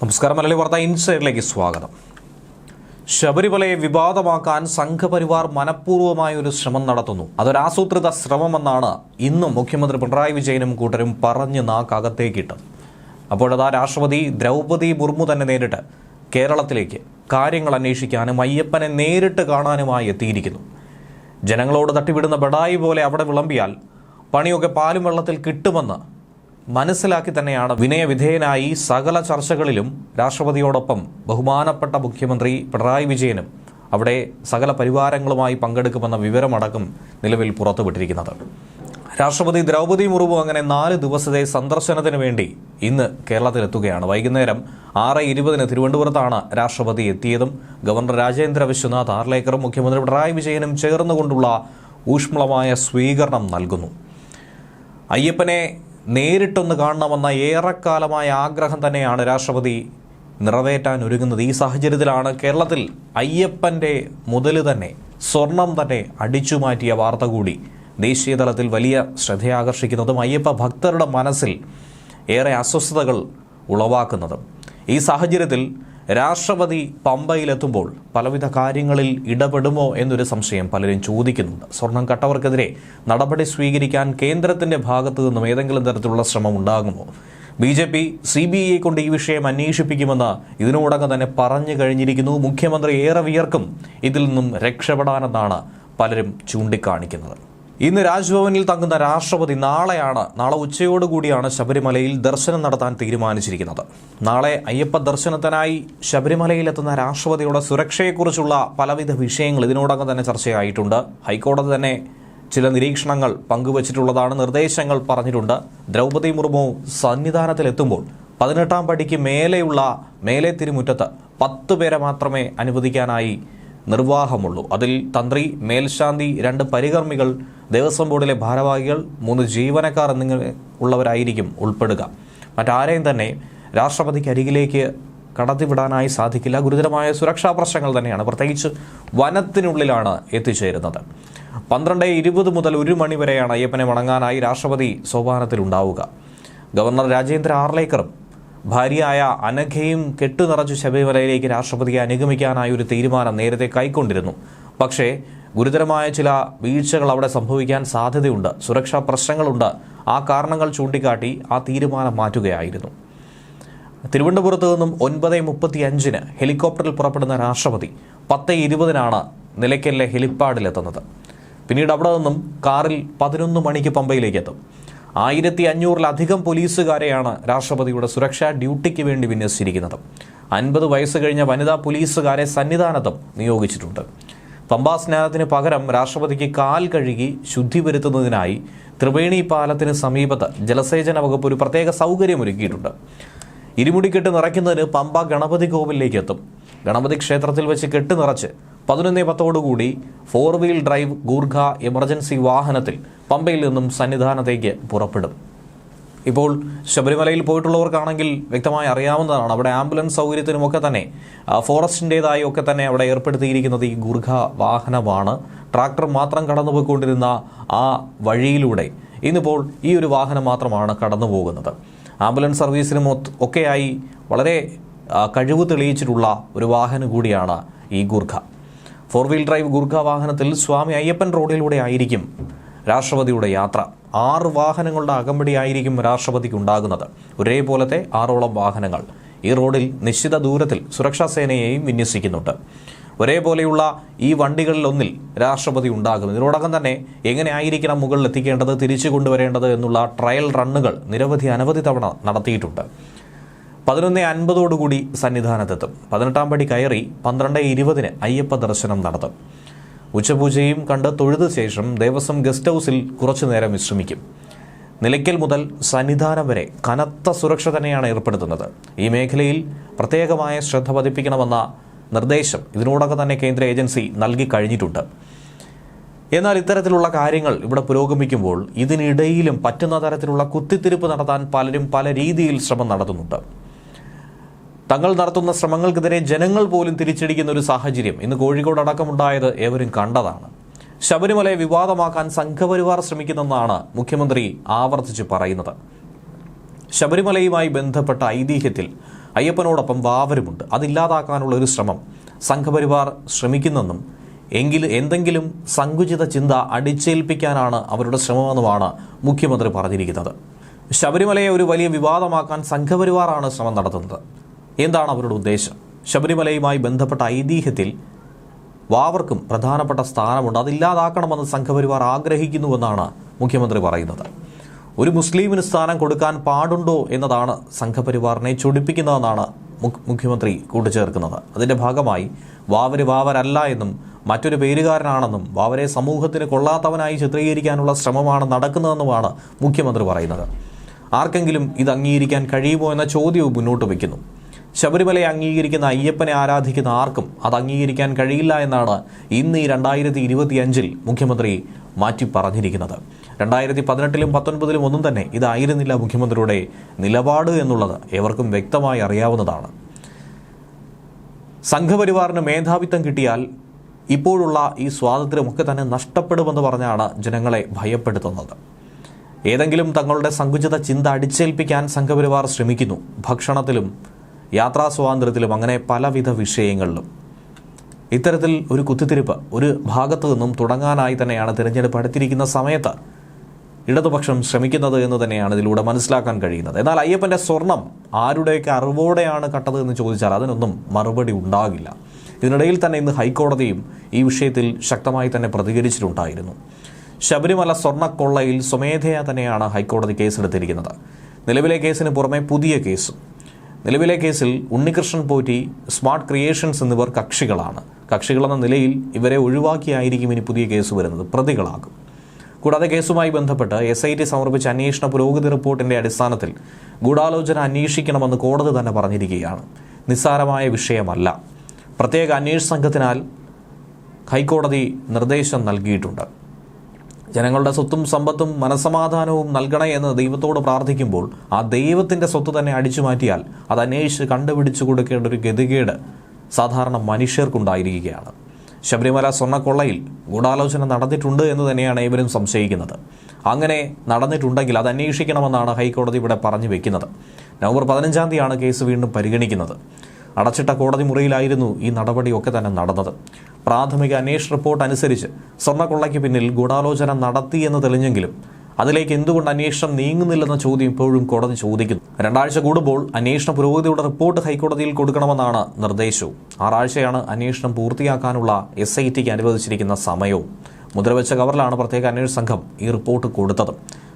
നമസ്കാരം. മലയാളി വാർത്ത ഇൻസൈഡിലേക്ക് സ്വാഗതം. ശബരിമലയെ വിവാദമാക്കാൻ സംഘപരിവാർ മനഃപൂർവമായ ഒരു ശ്രമം നടത്തുന്നു. അതൊരാസൂത്രിത ശ്രമമെന്നാണ് ഇന്നും മുഖ്യമന്ത്രി പിണറായി വിജയനും കൂട്ടരും പറഞ്ഞ് നാക്കകത്തേക്കിട്ടത്. അപ്പോഴതാ രാഷ്ട്രപതി ദ്രൗപദി മുർമു തന്നെ നേരിട്ട് കേരളത്തിലേക്ക് കാര്യങ്ങൾ അന്വേഷിക്കാനും അയ്യപ്പനെ നേരിട്ട് കാണാനുമായി എത്തിയിരിക്കുന്നു. ജനങ്ങളോട് തട്ടിവിടുന്ന ബഡായി പോലെ അവിടെ വിളമ്പിയാൽ പണിയൊക്കെ പാലും വെള്ളത്തിൽ കിട്ടുമെന്ന് മനസ്സിലാക്കി തന്നെയാണ് വിനയവിധേയനായി സകല ചർച്ചകളിലും രാഷ്ട്രപതിയോടൊപ്പം ബഹുമാനപ്പെട്ട മുഖ്യമന്ത്രി പിണറായി വിജയനും അവിടെ സകല പരിവാരങ്ങളുമായി പങ്കെടുക്കുമെന്ന വിവരമടക്കം നിലവിൽ പുറത്തുവിട്ടിരിക്കുന്നത്. രാഷ്ട്രപതി ദ്രൗപദി മുർമു അങ്ങനെ നാല് ദിവസത്തെ സന്ദർശനത്തിന് വേണ്ടി ഇന്ന് കേരളത്തിലെത്തുകയാണ്. വൈകുന്നേരം ആറ് ഇരുപതിന് തിരുവനന്തപുരത്താണ് രാഷ്ട്രപതി എത്തിയതും ഗവർണർ രാജേന്ദ്ര വിശ്വനാഥ് ആർലേക്കറും മുഖ്യമന്ത്രി പിണറായി വിജയനും ചേർന്നുകൊണ്ടുള്ള ഊഷ്മളമായ സ്വീകരണം നൽകുന്നു. അയ്യപ്പനെ നേരിട്ടൊന്ന് കാണണമെന്ന ഏറെക്കാലമായ ആഗ്രഹം തന്നെയാണ് രാഷ്ട്രപതി നിറവേറ്റാൻ ഒരുങ്ങുന്നത്. ഈ സാഹചര്യത്തിലാണ് കേരളത്തിൽ അയ്യപ്പന്റെ മുതൽ തന്നെ സ്വർണം തന്നെ അടിച്ചു മാറ്റിയ വാർത്ത കൂടി. ദേശീയതലത്തിൽ വലിയ ശ്രദ്ധയാകർഷിക്കുന്നതും അയ്യപ്പ ഭക്തരുടെ മനസ്സിൽ ഏറെ അസ്വസ്ഥതകൾ ഉളവാക്കുന്നതും. ഈ സാഹചര്യത്തിൽ രാഷ്ട്രപതി പമ്പയിലെത്തുമ്പോൾ പലവിധ കാര്യങ്ങളിൽ ഇടപെടുമോ എന്നൊരു സംശയം പലരും ചോദിക്കുന്നുണ്ട്. സ്വർണം കട്ടവർക്കെതിരെ നടപടി സ്വീകരിക്കാൻ കേന്ദ്രത്തിന്റെ ഭാഗത്തു നിന്നും ഏതെങ്കിലും തരത്തിലുള്ള ശ്രമം ഉണ്ടാകുമോ? B J P C B I കൊണ്ട് ഈ വിഷയം അന്വേഷിപ്പിക്കുമെന്ന് ഇതിനോടകം തന്നെ പറഞ്ഞു കഴിഞ്ഞിരിക്കുന്നു. മുഖ്യമന്ത്രി ഏറെ വിയർക്കും ഇതിൽ നിന്നും രക്ഷപ്പെടാനെന്നാണ് പലരും ചൂണ്ടിക്കാണിക്കുന്നത്. ഇന്ന് രാജ്ഭവനിൽ തങ്ങുന്ന രാഷ്ട്രപതി നാളെയാണ് നാളെ ഉച്ചയോടുകൂടിയാണ് ശബരിമലയിൽ ദർശനം നടത്താൻ തീരുമാനിച്ചിരിക്കുന്നത്. നാളെ അയ്യപ്പ ദർശനത്തിനായി ശബരിമലയിലെത്തുന്ന രാഷ്ട്രപതിയുടെ സുരക്ഷയെക്കുറിച്ചുള്ള പലവിധ വിഷയങ്ങൾ ഇതിനോടകം തന്നെ ചർച്ചയായിട്ടുണ്ട്. ഹൈക്കോടതി തന്നെ ചില നിരീക്ഷണങ്ങൾ പങ്കുവച്ചിട്ടുള്ളതാണ് നിർദ്ദേശങ്ങൾ പറഞ്ഞിട്ടുണ്ട്. ദ്രൗപദി മുർമു സന്നിധാനത്തിലെത്തുമ്പോൾ പതിനെട്ടാം പടിക്ക് മേലെയുള്ള മേലെ തിരുമുറ്റത്ത് പത്ത് പേരെ മാത്രമേ അനുവദിക്കാനായി നിർവാഹമുള്ളൂ. അതിൽ തന്ത്രി മേൽശാന്തി രണ്ട് പരികർമ്മികൾ ദേവസ്വം ബോർഡിലെ ഭാരവാഹികൾ മൂന്ന് ജീവനക്കാർ എന്നിങ്ങനെ ഉള്ളവരായിരിക്കും ഉൾപ്പെടുക. മറ്റാരെയും തന്നെ രാഷ്ട്രപതിക്ക് അരികിലേക്ക് കടത്തിവിടാനായി സാധിക്കില്ല. ഗുരുതരമായ സുരക്ഷാ പ്രശ്നങ്ങൾ തന്നെയാണ് പ്രത്യേകിച്ച് വനത്തിനുള്ളിലാണ് എത്തിച്ചേരുന്നത്. പന്ത്രണ്ട് ഇരുപത് മുതൽ ഒരു മണി വരെയാണ് അയ്യപ്പനെ വണങ്ങാനായി രാഷ്ട്രപതി സോപാനത്തിലുണ്ടാവുക ഗവർണർ രാജേന്ദ്ര ആർലേക്കറും ഭാര്യയായ അനഘയും കെട്ടുനിറച്ച് ശബരിമലയിലേക്ക് രാഷ്ട്രപതിയെ അനുഗമിക്കാനായി ഒരു തീരുമാനം നേരത്തെ കൈക്കൊണ്ടിരുന്നു. പക്ഷേ ഗുരുതരമായ ചില വീഴ്ചകൾ അവിടെ സംഭവിക്കാൻ സാധ്യതയുണ്ട്. സുരക്ഷാ പ്രശ്നങ്ങളുണ്ട്. ആ കാരണങ്ങൾ ചൂണ്ടിക്കാട്ടി ആ തീരുമാനം മാറ്റുകയായിരുന്നു. തിരുവനന്തപുരത്ത് നിന്നും ഒൻപത് മുപ്പത്തി അഞ്ചിന് ഹെലികോപ്റ്ററിൽ പുറപ്പെടുന്ന രാഷ്ട്രപതി പത്ത് ഇരുപതിനാണ് നിലയ്ക്കലിലെ ഹെലിപ്പാഡിലെത്തുന്നത്. പിന്നീട് അവിടെ നിന്നും കാറിൽ പതിനൊന്ന് മണിക്ക് പമ്പയിലേക്ക് എത്തും ആയിരത്തി അഞ്ഞൂറിലധികം പോലീസുകാരെയാണ് രാഷ്ട്രപതിയുടെ സുരക്ഷാ ഡ്യൂട്ടിക്ക് വേണ്ടി വിന്യസിച്ചിരിക്കുന്നത്. അൻപത് വയസ്സ് കഴിഞ്ഞ വനിതാ പോലീസുകാരെ സന്നിധാനത്തും നിയോഗിച്ചിട്ടുണ്ട്. പമ്പാ സ്നാനത്തിന് പകരം രാഷ്ട്രപതിക്ക് കാൽ കഴുകി ശുദ്ധി വരുത്തുന്നതിനായി ത്രിവേണി പാലത്തിന് സമീപത്ത് ജലസേചന വകുപ്പ് ഒരു പ്രത്യേക സൗകര്യമൊരുക്കിയിട്ടുണ്ട്. ഇരുമുടിക്കെട്ട് നിറയ്ക്കുന്നതിന് പമ്പ ഗണപതി കോവിലേക്ക് എത്തും. ഗണപതി ക്ഷേത്രത്തിൽ വെച്ച് കെട്ട് നിറച്ച് പതിനൊന്നേ പത്തോടുകൂടി four wheel drive Gurkha emergency വാഹനത്തിൽ പമ്പയിൽ നിന്നും സന്നിധാനത്തേക്ക് പുറപ്പെടും. ഇപ്പോൾ ശബരിമലയിൽ പോയിട്ടുള്ളവർക്കാണെങ്കിൽ വ്യക്തമായി അറിയാവുന്നതാണ് അവിടെ ആംബുലൻസ് സൗകര്യത്തിനുമൊക്കെ തന്നെ ഫോറസ്റ്റിന്റേതായി ഒക്കെ തന്നെ അവിടെ ഏർപ്പെടുത്തിയിരിക്കുന്നത് ഈ ഗുർഖ വാഹനമാണ്. ട്രാക്ടർ മാത്രം കടന്നുപോയിക്കൊണ്ടിരുന്ന ആ വഴിയിലൂടെ ഇന്നിപ്പോൾ ഈ ഒരു വാഹനം മാത്രമാണ് കടന്നു പോകുന്നത് ആംബുലൻസ് സർവീസിനും ഒക്കെയായി വളരെ കഴിവ് തെളിയിച്ചിട്ടുള്ള ഒരു വാഹനം കൂടിയാണ് ഈ Gurkha. Four wheel drive Gurkha വാഹനത്തിൽ സ്വാമി അയ്യപ്പൻ റോഡിലൂടെ ആയിരിക്കും രാഷ്ട്രപതിയുടെ യാത്ര. ആറ് വാഹനങ്ങളുടെ അകമ്പടിയായിരിക്കും രാഷ്ട്രപതിക്ക് ഉണ്ടാകുന്നത്. ഒരേപോലത്തെ ആറോളം വാഹനങ്ങൾ ഈ റോഡിൽ നിശ്ചിത ദൂരത്തിൽ സുരക്ഷാ സേനയെയും വിന്യസിക്കുന്നുണ്ട്. ഒരേപോലെയുള്ള ഈ വണ്ടികളിലൊന്നിൽ രാഷ്ട്രപതി ഉണ്ടാകും ഇതിനോടകം തന്നെ എങ്ങനെ ആയിരിക്കണം മുകളിൽ എത്തിക്കേണ്ടത് തിരിച്ചു കൊണ്ടുവരേണ്ടത് എന്നുള്ള ട്രയൽ റണ്ണുകൾ നിരവധി അനവധി തവണ നടത്തിയിട്ടുണ്ട്. പതിനൊന്ന് അൻപതോടുകൂടി സന്നിധാനത്തെത്തും. പതിനെട്ടാം പടി കയറി പന്ത്രണ്ട് ഇരുപതിന് അയ്യപ്പ ദർശനം നടത്തും. ഉച്ചപൂജയും കണ്ട് തൊഴുത ശേഷം ദേവസ്വം ഗസ്റ്റ് ഹൗസിൽ കുറച്ചു നേരം വിശ്രമിക്കും. നിലയ്ക്കൽ മുതൽ സന്നിധാനം വരെ കനത്ത സുരക്ഷ തന്നെയാണ് ഏർപ്പെടുത്തുന്നത്. ഈ മേഖലയിൽ പ്രത്യേകമായ ശ്രദ്ധ പതിപ്പിക്കണമെന്ന നിർദ്ദേശം ഇതിനോടകം തന്നെ കേന്ദ്ര ഏജൻസി നൽകി കഴിഞ്ഞിട്ടുണ്ട്. എന്നാൽ ഇത്തരത്തിലുള്ള കാര്യങ്ങൾ ഇവിടെ പുരോഗമിക്കുമ്പോൾ ഇതിനിടയിലും പറ്റുന്ന തരത്തിലുള്ള കുത്തിത്തിരിപ്പ് നടത്താൻ പലരും പല രീതിയിൽ ശ്രമം നടത്തുന്നുണ്ട്. തങ്ങൾ നടത്തുന്ന ശ്രമങ്ങൾക്കെതിരെ ജനങ്ങൾ പോലും തിരിച്ചടിക്കുന്ന ഒരു സാഹചര്യം ഇന്ന് കോഴിക്കോട് അടക്കമുണ്ടായത് ഏവരും കണ്ടതാണ്. ശബരിമലയെ വിവാദമാക്കാൻ സംഘപരിവാർ ശ്രമിക്കുന്നെന്നാണ് മുഖ്യമന്ത്രി ആവർത്തിച്ച് പറയുന്നത്. ശബരിമലയുമായി ബന്ധപ്പെട്ട ഐതിഹ്യത്തിൽ അയ്യപ്പനോടൊപ്പം വാവരുമുണ്ട്. അതില്ലാതാക്കാനുള്ള ഒരു ശ്രമം സംഘപരിവാർ ശ്രമിക്കുന്നെന്നും എങ്കിൽ എന്തെങ്കിലും സങ്കുചിത ചിന്ത അടിച്ചേൽപ്പിക്കാനാണ് അവരുടെ ശ്രമമെന്നുമാണ് മുഖ്യമന്ത്രി പറഞ്ഞിരിക്കുന്നത്. ശബരിമലയെ ഒരു വലിയ വിവാദമാക്കാൻ സംഘപരിവാറാണ് ശ്രമം നടത്തുന്നത്. എന്താണ് അവരുടെ ഉദ്ദേശം? ശബരിമലയുമായി ബന്ധപ്പെട്ട ഐതിഹ്യത്തിൽ വാവർക്കും പ്രധാനപ്പെട്ട സ്ഥാനമുണ്ട്. അതില്ലാതാക്കണമെന്ന് സംഘപരിവാർ ആഗ്രഹിക്കുന്നുവെന്നാണ് മുഖ്യമന്ത്രി പറയുന്നത്. ഒരു മുസ്ലിമിന് സ്ഥാനം കൊടുക്കാൻ പാടുണ്ടോ എന്നതാണ് സംഘപരിവാറിനെ ചൊടിപ്പിക്കുന്നതെന്നാണ് മുഖ്- മുഖ്യമന്ത്രി കൂട്ടിച്ചേർക്കുന്നത് അതിന്റെ ഭാഗമായി വാവര് വാവരല്ല എന്നും മറ്റൊരു പേരുകാരനാണെന്നും വാവരെ സമൂഹത്തിന് കൊള്ളാത്തവനായി ചിത്രീകരിക്കാനുള്ള ശ്രമമാണ് നടക്കുന്നതെന്നുമാണ് മുഖ്യമന്ത്രി പറയുന്നത്. ആർക്കെങ്കിലും ഇത് അംഗീകരിക്കാൻ കഴിയുമോ എന്ന ചോദ്യവും മുന്നോട്ട് വയ്ക്കുന്നു. ശബരിമലയെ അംഗീകരിക്കുന്ന അയ്യപ്പനെ ആരാധിക്കുന്ന ആർക്കും അത് അംഗീകരിക്കാൻ കഴിയില്ല എന്നാണ് ഇന്ന് ഈ രണ്ടായിരത്തി ഇരുപത്തിയഞ്ചിൽ മുഖ്യമന്ത്രി മാറ്റി പറഞ്ഞിരിക്കുന്നത്. രണ്ടായിരത്തി പതിനെട്ടിലും പത്തൊൻപതിലും ഒന്നും തന്നെ ഇതായിരുന്നില്ല മുഖ്യമന്ത്രിയുടെ നിലപാട് എന്നുള്ളത് ഏവർക്കും വ്യക്തമായി അറിയാവുന്നതാണ്. സംഘപരിവാറിന് മേധാവിത്വം കിട്ടിയാൽ ഇപ്പോഴുള്ള ഈ സ്വാതന്ത്ര്യമൊക്കെ തന്നെ നഷ്ടപ്പെടുമെന്ന് പറഞ്ഞാണ് ജനങ്ങളെ ഭയപ്പെടുത്തുന്നത്. ഏതെങ്കിലും തങ്ങളുടെ സങ്കുചിത ചിന്ത അടിച്ചേൽപ്പിക്കാൻ സംഘപരിവാർ ശ്രമിക്കുന്നു. ഭക്ഷണത്തിലും യാത്രാ സ്വാതന്ത്ര്യത്തിലും അങ്ങനെ പലവിധ വിഷയങ്ങളിലും. ഇത്തരത്തിൽ ഒരു കുത്തിത്തിരിപ്പ് ഒരു ഭാഗത്തു നിന്നും തുടങ്ങാനായി തന്നെയാണ് തിരഞ്ഞെടുപ്പ് അടുത്തിരിക്കുന്ന സമയത്ത് ഇടതുപക്ഷം ശ്രമിക്കുന്നത് എന്ന് തന്നെയാണ് ഇതിലൂടെ മനസ്സിലാക്കാൻ കഴിയുന്നത്. എന്നാൽ അയ്യപ്പന്റെ സ്വർണം ആരുടെയൊക്കെ അറിവോടെയാണ് കട്ടത് എന്ന് ചോദിച്ചാൽ അതിനൊന്നും മറുപടി ഉണ്ടാകില്ല. ഇതിനിടയിൽ തന്നെ ഇന്ന് ഹൈക്കോടതിയും ഈ വിഷയത്തിൽ ശക്തമായി തന്നെ പ്രതികരിച്ചിട്ടുണ്ടായിരുന്നു. ശബരിമല സ്വർണക്കൊള്ളയിൽ സ്വമേധയാ തന്നെയാണ് ഹൈക്കോടതി കേസെടുത്തിരിക്കുന്നത്. നിലവിലെ കേസിന് പുറമെ പുതിയ കേസും നിലവിലെ കേസിൽ ഉണ്ണികൃഷ്ണൻ പോറ്റി സ്മാർട്ട് ക്രിയേഷൻസ് എന്നിവർ കക്ഷികളാണ്. കക്ഷികളെന്ന നിലയിൽ ഇവരെ ഒഴിവാക്കിയായിരിക്കും ഇനി പുതിയ കേസ് വരുന്നത്. പ്രതികളാകും. കൂടാതെ കേസുമായി ബന്ധപ്പെട്ട് എസ് ഐ ടി സമർപ്പിച്ച അന്വേഷണ പുരോഗതി റിപ്പോർട്ടിന്റെ അടിസ്ഥാനത്തിൽ ഗൂഢാലോചന അന്വേഷിക്കണമെന്ന് കോടതി തന്നെ പറഞ്ഞിരിക്കുകയാണ്. നിസ്സാരമായ വിഷയമല്ല. പ്രത്യേക അന്വേഷണ സംഘത്തിനാൽ ഹൈക്കോടതി നിർദ്ദേശം നൽകിയിട്ടുണ്ട്. ജനങ്ങളുടെ സ്വത്തും സമ്പത്തും മനസമാധാനവും നൽകണേ എന്ന് ദൈവത്തോട് പ്രാർത്ഥിക്കുമ്പോൾ ആ ദൈവത്തിന്റെ സ്വത്ത് തന്നെ അടിച്ചു മാറ്റിയാൽ അത് അന്വേഷിച്ച് കണ്ടുപിടിച്ചു കൊടുക്കേണ്ട ഒരു ഗതികേട് സാധാരണ മനുഷ്യർക്കുണ്ടായിരിക്കുകയാണ്. ശബരിമല സ്വർണക്കൊള്ളയിൽ ഗൂഢാലോചന നടന്നിട്ടുണ്ട് എന്ന് തന്നെയാണ് ഏവരും സംശയിക്കുന്നത്. അങ്ങനെ നടന്നിട്ടുണ്ടെങ്കിൽ അത് അന്വേഷിക്കണമെന്നാണ് ഹൈക്കോടതി ഇവിടെ പറഞ്ഞു വെക്കുന്നത്. നവംബർ പതിനഞ്ചാം തീയതിയാണ് കേസ് വീണ്ടും പരിഗണിക്കുന്നത്. അടച്ചിട്ട കോടതി മുറിയിലായിരുന്നു ഈ നടപടിയൊക്കെ തന്നെ നടന്നത്. പ്രാഥമിക അന്വേഷണ റിപ്പോർട്ട് അനുസരിച്ച് സ്വർണക്കൊള്ളയ്ക്ക് പിന്നിൽ ഗൂഢാലോചന നടത്തിയെന്ന് തെളിഞ്ഞെങ്കിലും അതിലേക്ക് എന്തുകൊണ്ട് അന്വേഷണം നീങ്ങുന്നില്ലെന്ന ചോദ്യം ഇപ്പോഴും കോടതി ചോദിക്കുന്നു. രണ്ടാഴ്ച കൂടുമ്പോൾ അന്വേഷണ പുരോഗതിയുടെ റിപ്പോർട്ട് ഹൈക്കോടതിയിൽ കൊടുക്കണമെന്നാണ് നിർദ്ദേശവും. ആറാഴ്ചയാണ് അന്വേഷണം പൂർത്തിയാക്കാനുള്ള എസ് ഐ ടിക്ക് അനുവദിച്ചിരിക്കുന്ന സമയവും. മുദ്രവെച്ച കവറിലാണ് പ്രത്യേക അന്വേഷണ സംഘം ഈ റിപ്പോർട്ട് കൊടുത്തത്.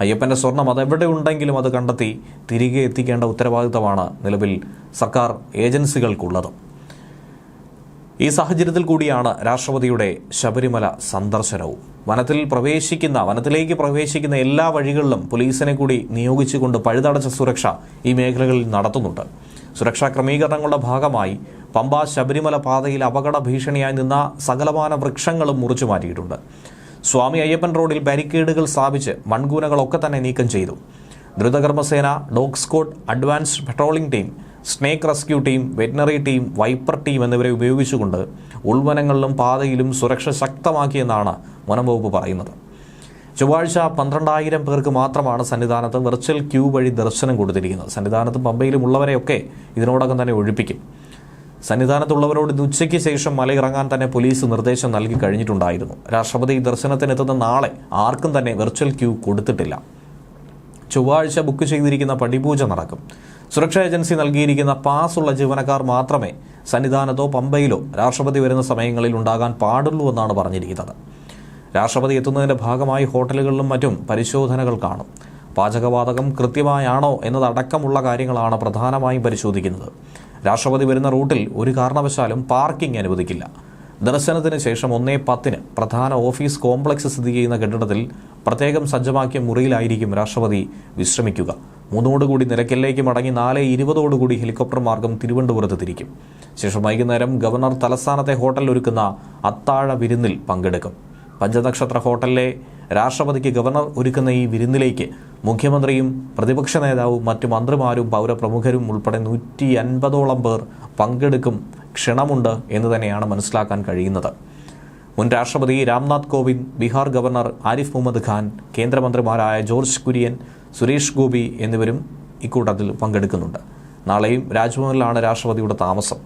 അയ്യപ്പന്റെ സ്വർണം അതെവിടെ ഉണ്ടെങ്കിലും അത് കണ്ടെത്തി തിരികെ എത്തിക്കേണ്ട ഉത്തരവാദിത്തമാണ് നിലവിൽ സർക്കാർ ഏജൻസികൾക്കുള്ളത്. ഈ സാഹചര്യത്തിൽ കൂടിയാണ് രാഷ്ട്രപതിയുടെ ശബരിമല സന്ദർശനവും. വനത്തിൽ പ്രവേശിക്കുന്ന വനത്തിലേക്ക് പ്രവേശിക്കുന്ന എല്ലാ വഴികളിലും പോലീസിനെ കൂടി നിയോഗിച്ചുകൊണ്ട് പഴുതടച്ച സുരക്ഷ ഈ മേഖലകളിൽ നടത്തുന്നുണ്ട്. സുരക്ഷാ ക്രമീകരണങ്ങളുടെ ഭാഗമായി പമ്പ ശബരിമല പാതയിൽ അപകട ഭീഷണിയായി നിന്ന സകലമാന വൃക്ഷങ്ങളും മുറിച്ചു മാറ്റിയിട്ടുണ്ട്. സ്വാമി അയ്യപ്പൻ റോഡിൽ ബാരിക്കേഡുകൾ സ്ഥാപിച്ച് മൺകൂനകളൊക്കെ തന്നെ നീക്കം ചെയ്തു. ദ്രുതകർമ്മസേന dog squad advanced patrolling team snake rescue team veterinary team viper team എന്നിവരെ ഉപയോഗിച്ചുകൊണ്ട് ഉൾവനങ്ങളിലും പാതയിലും സുരക്ഷ ശക്തമാക്കിയെന്നാണ് വനം വകുപ്പ് പറയുന്നത്. ചൊവ്വാഴ്ച പന്ത്രണ്ടായിരം പേർക്ക് മാത്രമാണ് സന്നിധാനത്ത് വെർച്വൽ ക്യൂ വഴി ദർശനം കൊടുത്തിരിക്കുന്നത്. സന്നിധാനത്തും പമ്പയിലും ഉള്ളവരെയൊക്കെ ഇതിനോടകം തന്നെ ഒഴിപ്പിക്കും. സന്നിധാനത്തുള്ളവരോട് ഇന്ന് ഉച്ചയ്ക്ക് ശേഷം മലയിറങ്ങാൻ തന്നെ പോലീസ് നിർദ്ദേശം നൽകി കഴിഞ്ഞിട്ടുണ്ടായിരുന്നു. രാഷ്ട്രപതി ദർശനത്തിനെത്തുന്ന നാളെ ആർക്കും തന്നെ വെർച്വൽ ക്യൂ കൊടുത്തിട്ടില്ല. ചൊവ്വാഴ്ച ബുക്ക് ചെയ്തിരിക്കുന്ന പടിപൂജ നടക്കും. സുരക്ഷാ ഏജൻസി നൽകിയിരിക്കുന്ന പാസ് ഉള്ള ജീവനക്കാർ മാത്രമേ സന്നിധാനത്തോ പമ്പയിലോ രാഷ്ട്രപതി വരുന്ന സമയങ്ങളിൽ ഉണ്ടാകാൻ പാടുള്ളൂ എന്നാണ് പറഞ്ഞിരിക്കുന്നത്. രാഷ്ട്രപതി എത്തുന്നതിന്റെ ഭാഗമായി ഹോട്ടലുകളിലും മറ്റും പരിശോധനകൾ കാണും. പാചകവാതകം കൃത്യമായാണോ എന്നതടക്കമുള്ള കാര്യങ്ങളാണ് പ്രധാനമായും പരിശോധിക്കുന്നത്. രാഷ്ട്രപതി വരുന്ന റൂട്ടിൽ ഒരു കാരണവശാലും പാർക്കിംഗ് അനുവദിക്കില്ല. ദർശനത്തിന് ശേഷം ഒന്നേ പത്തിന് പ്രധാന ഓഫീസ് കോംപ്ലക്സ് സ്ഥിതി ചെയ്യുന്ന കെട്ടിടത്തിൽ പ്രത്യേകം സജ്ജമാക്കിയ മുറിയിലായിരിക്കും രാഷ്ട്രപതി വിശ്രമിക്കുക. മൂന്നോടുകൂടി നിലയ്ക്കലിലേക്ക് മടങ്ങി നാല് ഇരുപതോടുകൂടി ഹെലികോപ്റ്റർ മാർഗം തിരുവനന്തപുരത്ത് തിരിക്കും. ശേഷം വൈകുന്നേരം ഗവർണർ തലസ്ഥാനത്തെ ഹോട്ടലിൽ ഒരുക്കുന്ന അത്താഴ വിരുന്നിൽ പങ്കെടുക്കും. പഞ്ചനക്ഷത്ര ഹോട്ടലിലെ രാഷ്ട്രപതിക്ക് ഗവർണർ ഒരുക്കുന്ന ഈ വിരുന്നിലേക്ക് മുഖ്യമന്ത്രിയും പ്രതിപക്ഷ നേതാവും മറ്റു മന്ത്രിമാരും പൗരപ്രമുഖരും ഉൾപ്പെടെ നൂറ്റി അൻപതോളം പേർ പങ്കെടുക്കും ക്ഷണമുണ്ട് എന്ന് തന്നെയാണ് മനസ്സിലാക്കാൻ കഴിയുന്നത്. മുൻ രാഷ്ട്രപതി രാംനാഥ് കോവിന്ദ് ബീഹാർ ഗവർണർ ആരിഫ് മുഹമ്മദ് ഖാൻ കേന്ദ്രമന്ത്രിമാരായ ജോർജ് കുര്യൻ സുരേഷ് ഗോപി എന്നിവരും ഇക്കൂട്ടത്തിൽ പങ്കെടുക്കുന്നുണ്ട്. നാളെയും രാജ്ഭവനിലാണ് രാഷ്ട്രപതിയുടെ താമസം.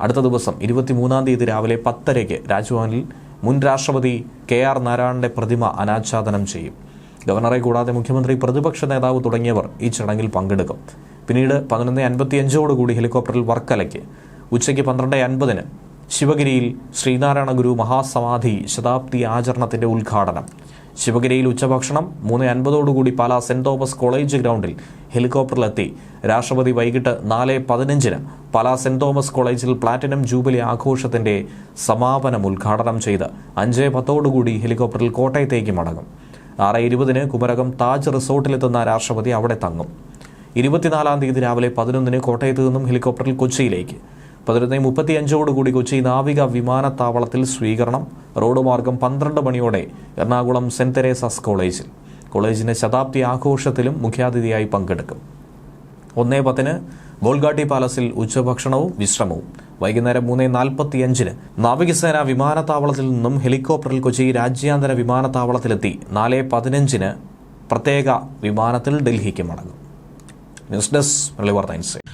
അടുത്ത ദിവസം ഇരുപത്തിമൂന്നാം തീയതി രാവിലെ പത്തരയ്ക്ക് രാജ്ഭവനിൽ മുൻ രാഷ്ട്രപതി കെ ആർ നാരായണന്റെ പ്രതിമ അനാച്ഛാദനം ചെയ്യും. ഗവർണറെ കൂടാതെ മുഖ്യമന്ത്രി പ്രതിപക്ഷ നേതാവ് തുടങ്ങിയവർ ഈ ചടങ്ങിൽ പങ്കെടുക്കും. പിന്നീട് പതിനൊന്ന് അൻപത്തിയഞ്ചോടുകൂടി ഹെലികോപ്റ്ററിൽ വർക്കലയ്ക്ക് ഉച്ചയ്ക്ക് പന്ത്രണ്ട് അൻപതിന് ശിവഗിരിയിൽ ശ്രീനാരായണ ഗുരു മഹാസമാധി ശതാബ്ദി ആചരണത്തിന്റെ ഉദ്ഘാടനം. ശിവഗിരിയിൽ ഉച്ചഭക്ഷണം മൂന്ന് അൻപതോടുകൂടി പാലാ സെന്റ് തോമസ് കോളേജ് ഗ്രൗണ്ടിൽ ഹെലികോപ്റ്ററിലെത്തി. രാഷ്ട്രപതി വൈകിട്ട് നാല് പതിനഞ്ചിന് പാലാ സെന്റ് തോമസ് കോളേജിൽ പ്ലാറ്റിനം ജൂബിലി ആഘോഷത്തിന്റെ സമാപനം ഉദ്ഘാടനം ചെയ്ത് അഞ്ച് പത്തോടുകൂടി ഹെലികോപ്റ്ററിൽ കോട്ടയത്തേക്ക് മടങ്ങും. ആറ് ഇരുപതിന് കുമരകം താജ് റിസോർട്ടിലെത്തുന്ന രാഷ്ട്രപതി അവിടെ തങ്ങും. ഇരുപത്തിനാലാം തീയതി രാവിലെ പതിനൊന്നിന് കോട്ടയത്ത് നിന്നും ഹെലികോപ്റ്ററിൽ കൊച്ചിയിലേക്ക്. പതിനൊന്ന് മുപ്പത്തിയഞ്ചോടുകൂടി കൊച്ചി നാവിക വിമാനത്താവളത്തിൽ സ്വീകരണം. റോഡ് മാർഗം പന്ത്രണ്ട് മണിയോടെ എറണാകുളം സെന്റ് തെരേസാസ് കോളേജിൽ. കോളേജിന്റെ ശതാബ്ദി ആഘോഷത്തിലും മുഖ്യാതിഥിയായി പങ്കെടുക്കും. ഒന്നേ പത്തിന് ബോൾഗാട്ടി പാലസിൽ ഉച്ചഭക്ഷണവും വിശ്രമവും. വൈകുന്നേരം മൂന്ന് നാൽപ്പത്തിയഞ്ചിന് നാവികസേന വിമാനത്താവളത്തിൽ നിന്നും ഹെലികോപ്റ്ററിൽ കൊച്ചി രാജ്യാന്തര വിമാനത്താവളത്തിലെത്തി. നാല് പതിനഞ്ചിന് പ്രത്യേക വിമാനത്തിൽ ഡൽഹിക്ക് മടങ്ങും. News desk വെള്ളിവാർത്ത insight